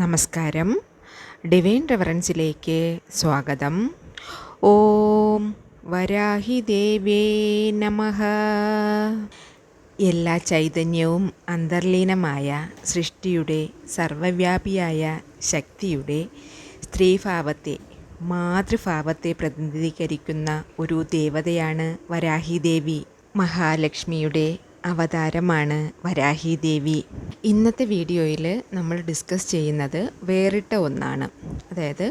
നമസ്കാരം. ഡിവൈൻ റെഫറൻസിലേക്ക് സ്വാഗതം. ഓം വരാഹി ദേവേ നമഃ. എല്ലാ ചൈതന്യവും അന്തർലീനമായ സൃഷ്ടിയുടെ സർവവ്യാപിയായ ശക്തിയുടെ സ്ത്രീഭാവത്തെ മാതൃഭാവത്തെ പ്രതിനിധീകരിക്കുന്ന ഒരു ദേവതയാണ് വരാഹി ദേവി മഹാലക്ഷ്മിയുടെ അവതാരമാണ് വരാഹി ദേവി. ഇന്നത്തെ വീഡിയോയിൽ നമ്മൾ ഡിസ്കസ് ചെയ്യുന്നത് വേറിട്ട ഒന്നാണ്. അതായത്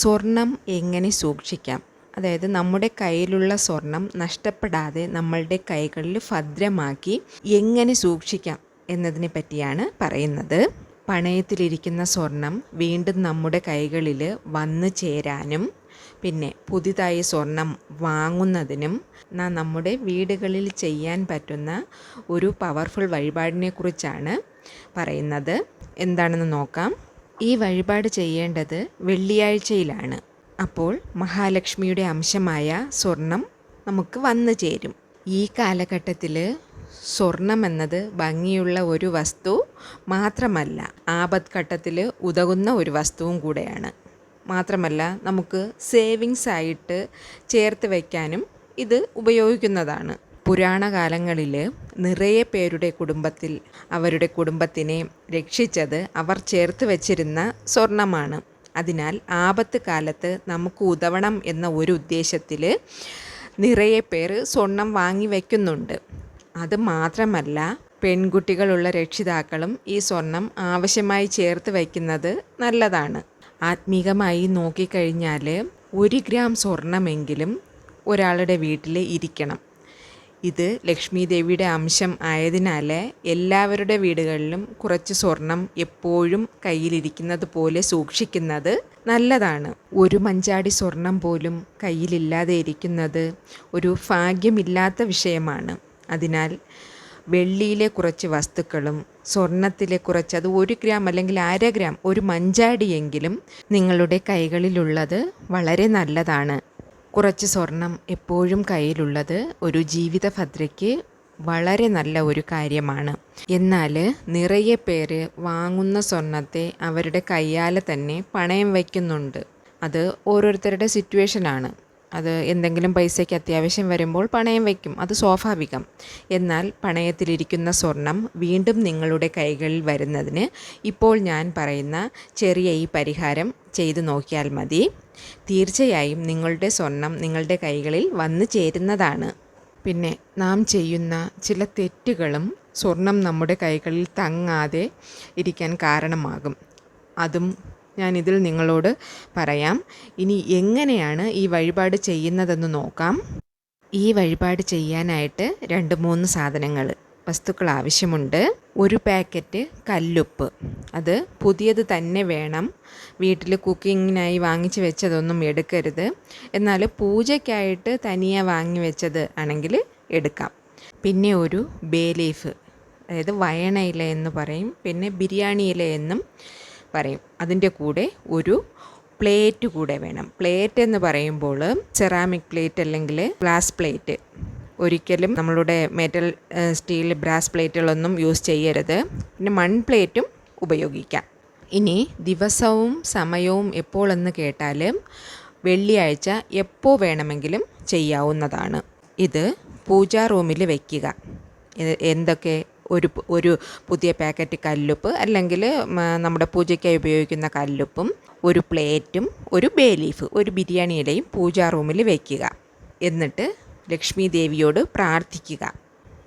സ്വർണം എങ്ങനെ സൂക്ഷിക്കാം? അതായത് നമ്മുടെ കയ്യിലുള്ള സ്വർണം നഷ്ടപ്പെടാതെ നമ്മളുടെ കൈകളിൽ ഭദ്രമാക്കി എങ്ങനെ സൂക്ഷിക്കാം എന്നതിനെ പറ്റിയാണ് പറയുന്നത്. പണയത്തിലിരിക്കുന്ന സ്വർണം വീണ്ടും നമ്മുടെ കൈകളിൽ വന്നു ചേരാനും പിന്നെ പുതിയതായി സ്വർണം വാങ്ങുന്നതിനും നാം നമ്മുടെ വീടുകളിൽ ചെയ്യാൻ പറ്റുന്ന ഒരു പവർഫുൾ വഴിപാടിനെ കുറിച്ചാണ് പറയുന്നത്. എന്താണെന്ന് നോക്കാം. ഈ വഴിപാട് ചെയ്യേണ്ടത് വെള്ളിയാഴ്ചയിലാണ്. അപ്പോൾ മഹാലക്ഷ്മിയുടെ അംശമായ സ്വർണം നമുക്ക് വന്നു ചേരും. ഈ കാലഘട്ടത്തിൽ സ്വർണം എന്നത് ഭംഗിയുള്ള ഒരു വസ്തു മാത്രമല്ല ആപത്ഘട്ടത്തിൽ ഉതകുന്ന ഒരു വസ്തുവും കൂടെയാണ്. മാത്രമല്ല നമുക്ക് സേവിങ്സ് ആയിട്ട് ചേർത്ത് വയ്ക്കാനും ഇത് ഉപയോഗിക്കുന്നതാണ്. പുരാണ കാലങ്ങളിൽ നിറയെ പേരുടെ കുടുംബത്തിൽ അവരുടെ കുടുംബത്തിനെ രക്ഷിച്ചത് അവർ ചേർത്ത് വച്ചിരുന്ന സ്വർണമാണ്. അതിനാൽ ആപത്ത് കാലത്ത് നമുക്ക് ഉതവണം എന്ന ഒരു ഉദ്ദേശത്തിൽ നിറയെ പേർ സ്വർണം വാങ്ങി വയ്ക്കുന്നുണ്ട് അത് മാത്രമല്ല പെൺകുട്ടികളുള്ള രക്ഷിതാക്കളും ഈ സ്വർണം ആവശ്യമായി ചേർത്ത് വയ്ക്കുന്നത് നല്ലതാണ്. ആത്മീകമായി നോക്കിക്കഴിഞ്ഞാൽ ഒരു ഗ്രാം സ്വർണമെങ്കിലും ഒരാളുടെ വീട്ടിൽ ഇരിക്കണം. ഇത് ലക്ഷ്മി ദേവിയുടെ അംശം ആയതിനാൽ എല്ലാവരുടെ വീടുകളിലും കുറച്ച് സ്വർണം എപ്പോഴും കയ്യിലിരിക്കുന്നത് പോലെ സൂക്ഷിക്കുന്നത് നല്ലതാണ്. ഒരു മഞ്ചാടി സ്വർണം പോലും കയ്യിലില്ലാതെ ഇരിക്കുന്നത് ഒരു ഭാഗ്യമില്ലാത്ത വിഷയമാണ്. അതിനാൽ വെള്ളിയിലെ കുറച്ച് വസ്തുക്കളും സ്വർണത്തിലെ കുറച്ച് അത് ഒരു ഗ്രാം അല്ലെങ്കിൽ അര ഗ്രാം ഒരു മഞ്ചാടിയെങ്കിലും നിങ്ങളുടെ കൈകളിലുള്ളത് വളരെ നല്ലതാണ്. കുറച്ച് സ്വർണം എപ്പോഴും കയ്യിലുള്ളത് ഒരു ജീവിത ഭദ്രയ്ക്ക് വളരെ നല്ല ഒരു കാര്യമാണ്. എന്നാൽ നിറയെ പേര് വാങ്ങുന്ന സ്വർണത്തെ അവരുടെ കയ്യാലെ തന്നെ പണയം വയ്ക്കുന്നുണ്ട്. അത് ഓരോരുത്തരുടെ സിറ്റുവേഷനാണ് അത് എന്തെങ്കിലും പൈസയ്ക്ക് അത്യാവശ്യം വരുമ്പോൾ പണയം വയ്ക്കും. അത് സ്വാഭാവികം. എന്നാൽ പണയത്തിലിരിക്കുന്ന സ്വർണം വീണ്ടും നിങ്ങളുടെ കൈകളിൽ വരുന്നതിന് ഇപ്പോൾ ഞാൻ പറയുന്ന ചെറിയ ഈ പരിഹാരം ചെയ്തു നോക്കിയാൽ മതി. തീർച്ചയായും നിങ്ങളുടെ സ്വർണം നിങ്ങളുടെ കൈകളിൽ വന്നു ചേരുന്നതാണ്. പിന്നെ നാം ചെയ്യുന്ന ചില തെറ്റുകളും സ്വർണം നമ്മുടെ കൈകളിൽ തങ്ങാതെ ഇരിക്കാൻ കാരണമാകും. അതും ഞാൻ ഇതിൽ നിങ്ങളോട് പറയാം. ഇനി എങ്ങനെയാണ് ഈ വഴിപാട് ചെയ്യുന്നതെന്ന് നോക്കാം. ഈ വഴിപാട് ചെയ്യാനായിട്ട് രണ്ട് മൂന്ന് സാധനങ്ങൾ വസ്തുക്കൾ ആവശ്യമുണ്ട്. ഒരു പാക്കറ്റ് കല്ലുപ്പ്. അത് പുതിയത് തന്നെ വേണം. വീട്ടിൽ കുക്കിങ്ങിനായി വാങ്ങിച്ച് വെച്ചതൊന്നും എടുക്കരുത്. എന്നാൽ പൂജയ്ക്കായിട്ട് തനിയെ വാങ്ങി വെച്ചത് ആണെങ്കിൽ എടുക്കാം. പിന്നെ ഒരു ബേ ലീഫ്. അതായത് വയണ ഇല എന്ന് പറയും. പിന്നെ ബിരിയാണി ഇല എന്നും പറയും. അതിന്റെ കൂടെ ഒരു പ്ലേറ്റ് കൂടെ വേണം. പ്ലേറ്റ് എന്ന് പറയുമ്പോൾ സെറാമിക് പ്ലേറ്റ് അല്ലെങ്കിൽ ഗ്ലാസ് പ്ലേറ്റ് ഒരിക്കലും നമ്മളുടെ മെറ്റൽ സ്റ്റീൽ ബ്രാസ് പ്ലേറ്റുകളൊന്നും യൂസ് ചെയ്യരുത്. പിന്നെ മൺ പ്ലേറ്റും ഉപയോഗിക്കാം. ഇനി ദിവസവും സമയവും എപ്പോഴെന്ന് കേട്ടാൽ വെള്ളിയാഴ്ച എപ്പോൾ വേണമെങ്കിലും ചെയ്യാവുന്നതാണ്. ഇത് പൂജാ റൂമിൽ വയ്ക്കുക എന്തൊക്കെ ഒരു ഒരു പുതിയ പാക്കറ്റ് കല്ലുപ്പ് അല്ലെങ്കിൽ നമ്മുടെ പൂജയ്ക്കായി ഉപയോഗിക്കുന്ന കല്ലുപ്പും ഒരു പ്ലേറ്റും ഒരു ബേ ലീഫ് ഒരു ബിരിയാണി ഇലയും പൂജാ റൂമിൽ വയ്ക്കുക എന്നിട്ട് ലക്ഷ്മി ദേവിയോട് പ്രാർത്ഥിക്കുക.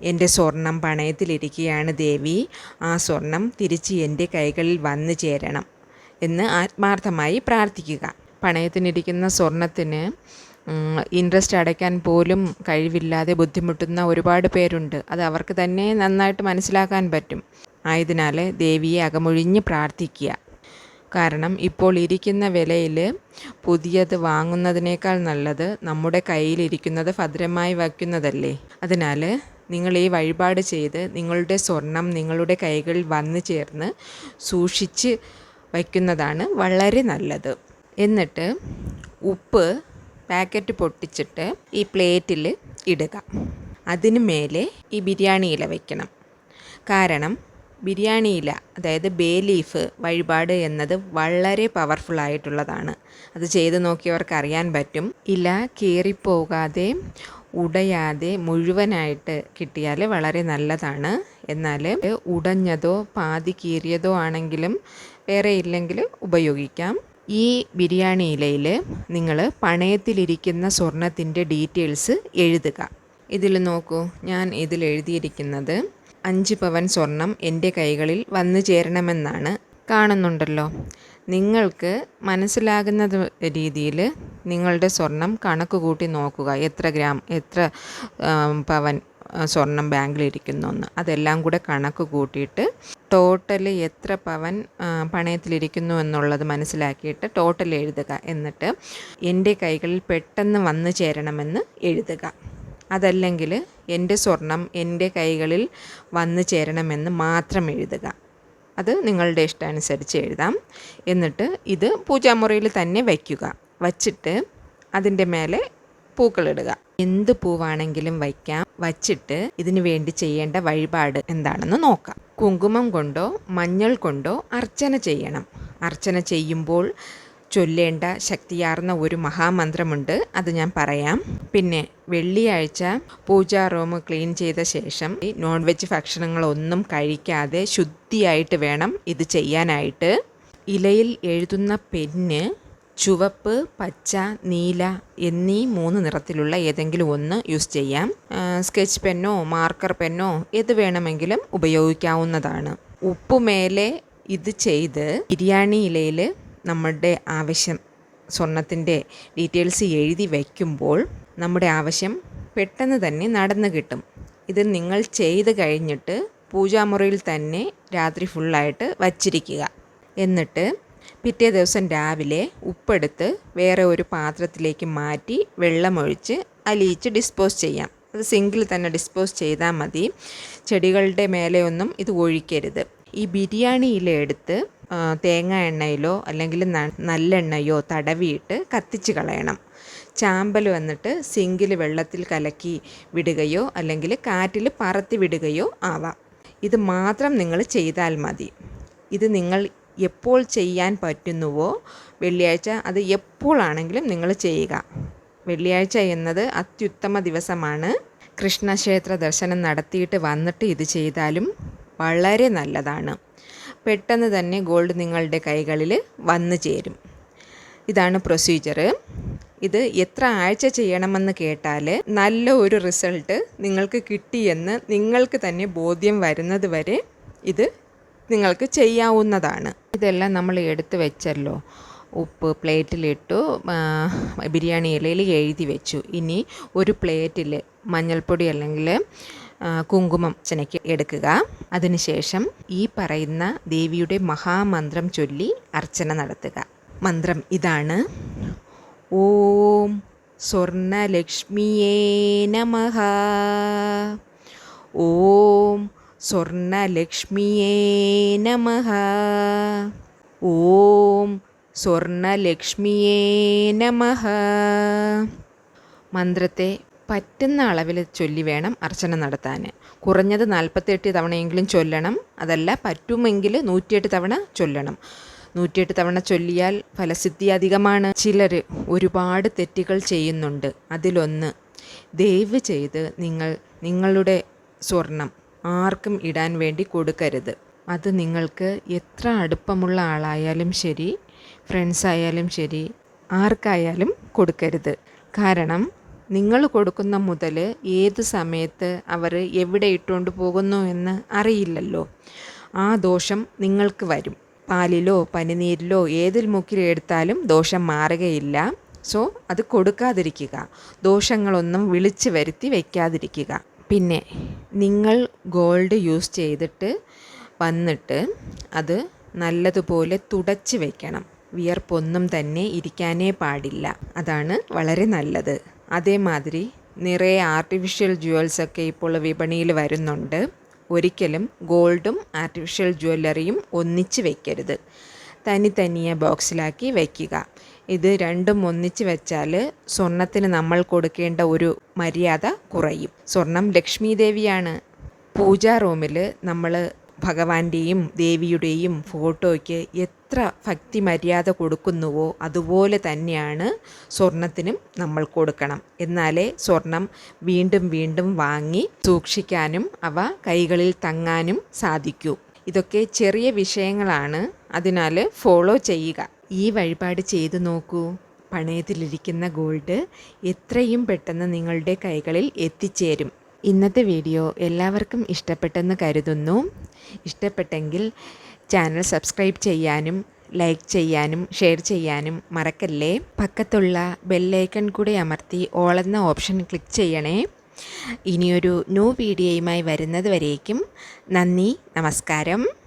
എന്റെ സ്വർണം പണയത്തിലിരിക്കുകയാണ് ദേവി. ആ സ്വർണം തിരിച്ച് എന്റെ കൈകളിൽ വന്നു ചേരണം എന്ന് ആത്മാർത്ഥമായി പ്രാർത്ഥിക്കുക. പണയത്തിനിരിക്കുന്ന സ്വർണത്തിന് ഇൻട്രസ്റ്റ് അടയ്ക്കാൻ പോലും കഴിവില്ലാതെ ബുദ്ധിമുട്ടുന്ന ഒരുപാട് പേരുണ്ട്. അത് അവർക്ക് തന്നെ നന്നായിട്ട് മനസ്സിലാക്കാൻ പറ്റും. ആയതിനാൽ ദേവിയെ അകമൊഴിഞ്ഞ് പ്രാർത്ഥിക്കുക. കാരണം ഇപ്പോൾ ഇരിക്കുന്ന വിലയിൽ പുതിയത് വാങ്ങുന്നതിനേക്കാൾ നല്ലത് നമ്മുടെ കയ്യിലിരിക്കുന്നത് ഭദ്രമായി വയ്ക്കുന്നതല്ലേ? അതിനാൽ നിങ്ങൾ ഈ വഴിപാട് ചെയ്ത് നിങ്ങളുടെ സ്വർണം നിങ്ങളുടെ കൈകളിൽ വന്നു ചേർന്ന് സൂക്ഷിച്ച് വയ്ക്കുന്നതാണ് വളരെ നല്ലത്. എന്നിട്ട് ഉപ്പ് പാക്കറ്റ് പൊട്ടിച്ചിട്ട് ഈ പ്ലേറ്റിൽ ഇടുക. അതിന് മേലെ ഈ ബിരിയാണി ഇല വയ്ക്കണം കാരണം ബിരിയാണി ഇല അതായത് ബേ ലീഫ് വഴിപാട് എന്നത് വളരെ പവർഫുൾ ആയിട്ടുള്ളതാണ്. അത് ചെയ്ത് നോക്കിയവർക്ക് അറിയാൻ പറ്റും. ഇല കീറിപ്പോകാതെ ഉടയാതെ മുഴുവനായിട്ട് കിട്ടിയാൽ വളരെ നല്ലതാണ്. എന്നാൽ ഉടഞ്ഞതോ പാതി കീറിയതോ ആണെങ്കിലും വേറെ ഇല്ലെങ്കിൽ ഉപയോഗിക്കാം. ഈ ബിരിയാണി ഇലയിൽ നിങ്ങൾ പണയത്തിലിരിക്കുന്ന സ്വർണത്തിന്റെ ഡീറ്റെയിൽസ് എഴുതുക. ഇതിൽ നോക്കൂ ഞാൻ ഇതിൽ എഴുതിയിരിക്കുന്നത് അഞ്ച് പവൻ സ്വർണം എന്റെ കൈകളിൽ വന്നു ചേരണമെന്നാണ് കാണുന്നുണ്ടല്ലോ. നിങ്ങൾക്ക് മനസ്സിലാകുന്ന രീതിയിൽ നിങ്ങളുടെ സ്വർണം കണക്ക് കൂട്ടി നോക്കുക എത്ര ഗ്രാം എത്ര പവൻ. സ്വർണം ബാങ്കിലിരിക്കുന്നു എന്ന് അതെല്ലാം കൂടെ കണക്ക് കൂട്ടിയിട്ട് ടോട്ടൽ എത്ര പവൻ പണയത്തിലിരിക്കുന്നു എന്നുള്ളത് മനസ്സിലാക്കിയിട്ട് ടോട്ടൽ എഴുതുക. എന്നിട്ട് എന്റെ കൈകളിൽ പെട്ടെന്ന് വന്നു ചേരണമെന്ന് എഴുതുക. അതല്ലെങ്കിൽ എന്റെ സ്വർണം എന്റെ കൈകളിൽ വന്നു ചേരണമെന്ന് മാത്രം എഴുതുക. അത് നിങ്ങളുടെ ഇഷ്ടാനുസരിച്ച് എഴുതാം. എന്നിട്ട് ഇത് പൂജാമുറിയിൽ തന്നെ വയ്ക്കുക. വച്ചിട്ട് അതിന്റെ മേലെ പൂക്കളിടുക എന്ത് പൂവാണെങ്കിലും വയ്ക്കാം. വച്ചിട്ട് ഇതിനു വേണ്ടി ചെയ്യേണ്ട വഴിപാട് എന്താണെന്ന് നോക്കാം. കുങ്കുമം കൊണ്ടോ മഞ്ഞൾ കൊണ്ടോ അർച്ചന ചെയ്യണം. അർച്ചന ചെയ്യുമ്പോൾ ചൊല്ലേണ്ട ശക്തിയാർന്ന ഒരു മഹാമന്ത്രമുണ്ട്. അത് ഞാൻ പറയാം. പിന്നെ വെള്ളിയാഴ്ച പൂജാ റൂം ക്ലീൻ ചെയ്ത ശേഷം ഈ നോൺ വെജ് ഭക്ഷണങ്ങളൊന്നും കഴിക്കാതെ ശുദ്ധിയായിട്ട് വേണം ഇത് ചെയ്യാനായിട്ട്. ഇലയിൽ എഴുതുന്ന പെന്ന് ചുവപ്പ് പച്ച നീല എന്നീ മൂന്ന് നിറത്തിലുള്ള ഏതെങ്കിലും ഒന്ന് യൂസ് ചെയ്യാം. സ്കെച്ച് പെന്നോ മാർക്കർ പെന്നോ ഏത് വേണമെങ്കിലും ഉപയോഗിക്കാവുന്നതാണ്. ഉപ്പുമേലെ ഇത് ചെയ്ത് ബിരിയാണി ഇലയിൽ നമ്മുടെ ആവശ്യം സ്വർണത്തിന്റെ ഡീറ്റെയിൽസ് എഴുതി വയ്ക്കുമ്പോൾ നമ്മുടെ ആവശ്യം പെട്ടെന്ന് തന്നെ നടന്നു കിട്ടും. ഇത് നിങ്ങൾ ചെയ്ത് കഴിഞ്ഞിട്ട് പൂജാമുറിയിൽ തന്നെ രാത്രി ഫുള്ളായിട്ട് വച്ചിരിക്കുക. എന്നിട്ട് പിറ്റേ ദിവസം രാവിലെ ഉപ്പെടുത്ത് വേറെ ഒരു പാത്രത്തിലേക്ക് മാറ്റി വെള്ളമൊഴിച്ച് അലിയിച്ച് ഡിസ്പോസ് ചെയ്യാം. അത് സിങ്കിൽ തന്നെ ഡിസ്പോസ് ചെയ്താൽ മതി. ചെടികളുടെ മേലെയൊന്നും ഇത് ഒഴിക്കരുത്. ഈ ബിരിയാണി ഇല എടുത്ത് തേങ്ങ എണ്ണയിലോ അല്ലെങ്കിൽ നല്ലെണ്ണയോ തടവിയിട്ട് കത്തിച്ച് കളയണം. ചാമ്പൽ വന്നിട്ട് സിങ്കിൽ വെള്ളത്തിൽ കലക്കി വിടുകയോ അല്ലെങ്കിൽ കാറ്റിൽ പറത്തി വിടുകയോ ആവാം. ഇത് മാത്രം നിങ്ങൾ ചെയ്താൽ മതി. ഇത് നിങ്ങൾ എപ്പോൾ ചെയ്യാൻ പറ്റുന്നുവോ വെള്ളിയാഴ്ച അത് എപ്പോഴാണെങ്കിലും നിങ്ങൾ ചെയ്യുക. വെള്ളിയാഴ്ച എന്നത് അത്യുത്തമ ദിവസമാണ്. കൃഷ്ണക്ഷേത്ര ദർശനം നടത്തിയിട്ട് വന്നിട്ട് ഇത് ചെയ്താലും വളരെ നല്ലതാണ്. പെട്ടെന്ന് തന്നെ ഗോൾഡ് നിങ്ങളുടെ കൈകളിൽ വന്നു ചേരും. ഇതാണ് പ്രൊസീജിയർ ഇത് എത്ര ആഴ്ച ചെയ്യണമെന്ന് കേട്ടാൽ നല്ല ഒരു റിസൾട്ട് നിങ്ങൾക്ക് കിട്ടിയെന്ന് നിങ്ങൾക്ക് തന്നെ ബോധ്യം വരുന്നത് വരെ ഇത് നിങ്ങൾക്ക് ചെയ്യാവുന്നതാണ്. ഇതെല്ലാം നമ്മൾ എടുത്തു വെച്ചല്ലോ. ഉപ്പ് പ്ലേറ്റിലിട്ടു ബിരിയാണി ഇലയിൽ എഴുതി വെച്ചു. ഇനി ഒരു പ്ലേറ്റിൽ മഞ്ഞൾപ്പൊടി അല്ലെങ്കിൽ കുങ്കുമം ചെനയ്ക്ക് എടുക്കുക. അതിനുശേഷം ഈ പറയുന്ന ദേവിയുടെ മഹാമന്ത്രം ചൊല്ലി അർച്ചന നടത്തുക. മന്ത്രം ഇതാണ്. ഓം സ്വർണലക്ഷ്മിയേ നമഹ. ഓം സ്വർണലക്ഷ്മിയേ നമ. ഓം സ്വർണലക്ഷ്മിയേ നമ. മന്ത്രത്തെ പറ്റുന്ന അളവിൽ ചൊല്ലി വേണം അർച്ചന നടത്താൻ. കുറഞ്ഞത് നാൽപ്പത്തെട്ട് തവണയെങ്കിലും ചൊല്ലണം. അതല്ല പറ്റുമെങ്കിൽ നൂറ്റിയെട്ട് തവണ ചൊല്ലണം. നൂറ്റിയെട്ട് തവണ ചൊല്ലിയാൽ ഫലസിദ്ധി അധികമാണ്. ചിലർ ഒരുപാട് തെറ്റുകൾ ചെയ്യുന്നുണ്ട്. അതിലൊന്ന് ദയവ് ചെയ്ത് നിങ്ങൾ നിങ്ങളുടെ സ്വർണം ആർക്കും ഇടാൻ വേണ്ടി കൊടുക്കരുത്. അത് നിങ്ങൾക്ക് എത്ര അടുപ്പമുള്ള ആളായാലും ശരി ഫ്രണ്ട്സ് ആയാലും ശരി ആർക്കായാലും കൊടുക്കരുത്. കാരണം നിങ്ങൾ കൊടുക്കുന്ന മുതൽ ഏത് സമയത്ത് അവർ എവിടെ ഇട്ടുകൊണ്ട് പോകുന്നു എന്ന് അറിയില്ലല്ലോ. ആ ദോഷം നിങ്ങൾക്ക് വരും. പാലിലോ പനിനീരിലോ ഏതിൽ മുക്കിൽ എടുത്താലും ദോഷം മാറുകയില്ല. സോ അത് കൊടുക്കാതിരിക്കുക. ദോഷങ്ങളൊന്നും വിളിച്ചു വരുത്തി വയ്ക്കാതിരിക്കുക. പിന്നെ നിങ്ങൾ ഗോൾഡ് യൂസ് ചെയ്തിട്ട് വന്നിട്ട് അത് നല്ലതുപോലെ തുടച്ച് വെക്കണം. വിയർപ്പൊന്നും തന്നെ ഇരിക്കാനേ പാടില്ല. അതാണ് വളരെ നല്ലത്. അതേമാതിരി നിറയെ ആർട്ടിഫിഷ്യൽ ജുവൽസ് ഒക്കെ ഇപ്പോൾ വിപണിയിൽ വരുന്നുണ്ട്. ഒരിക്കലും ഗോൾഡും ആർട്ടിഫിഷ്യൽ ജ്വല്ലറിയും ഒന്നിച്ച് വെക്കരുത്. തനി തനിയെ ബോക്സിലാക്കി വയ്ക്കുക. ഇത് രണ്ടും ഒന്നിച്ച് വെച്ചാൽ സ്വർണത്തിന് നമ്മൾ കൊടുക്കേണ്ട ഒരു മര്യാദ കുറയും. സ്വർണം ലക്ഷ്മി ദേവിയാണ് പൂജാ റൂമിൽ നമ്മൾ ഭഗവാന്റെയും ദേവിയുടെയും ഫോട്ടോയ്ക്ക് എത്ര ഭക്തി മര്യാദ കൊടുക്കുന്നുവോ അതുപോലെ തന്നെയാണ് സ്വർണത്തിനും നമ്മൾ കൊടുക്കണം. എന്നാലേ സ്വർണം വീണ്ടും വീണ്ടും വാങ്ങി സൂക്ഷിക്കാനും അവ കൈകളിൽ തങ്ങാനും സാധിക്കൂ. ഇതൊക്കെ ചെറിയ വിഷയങ്ങളാണ്. അതിനാൽ ഫോളോ ചെയ്യുക. ഈ വഴിപാട് ചെയ്തു നോക്കൂ. പണയത്തിലിരിക്കുന്ന ഗോൾഡ് എത്രയും പെട്ടെന്ന് നിങ്ങളുടെ കൈകളിൽ എത്തിച്ചേരും. ഇന്നത്തെ വീഡിയോ എല്ലാവർക്കും ഇഷ്ടപ്പെട്ടെന്ന് കരുതുന്നു. ഇഷ്ടപ്പെട്ടെങ്കിൽ ചാനൽ സബ്സ്ക്രൈബ് ചെയ്യാനും ലൈക്ക് ചെയ്യാനും ഷെയർ ചെയ്യാനും മറക്കല്ലേ? പക്കത്തുള്ള ബെല്ലൈക്കൺ കൂടി അമർത്തി ഓളെന്ന ഓപ്ഷൻ ക്ലിക്ക് ചെയ്യണേ. ഇനിയൊരു ന്യൂ വീഡിയോയുമായി വരുന്നത് വരേക്കും. നന്ദി നമസ്കാരം.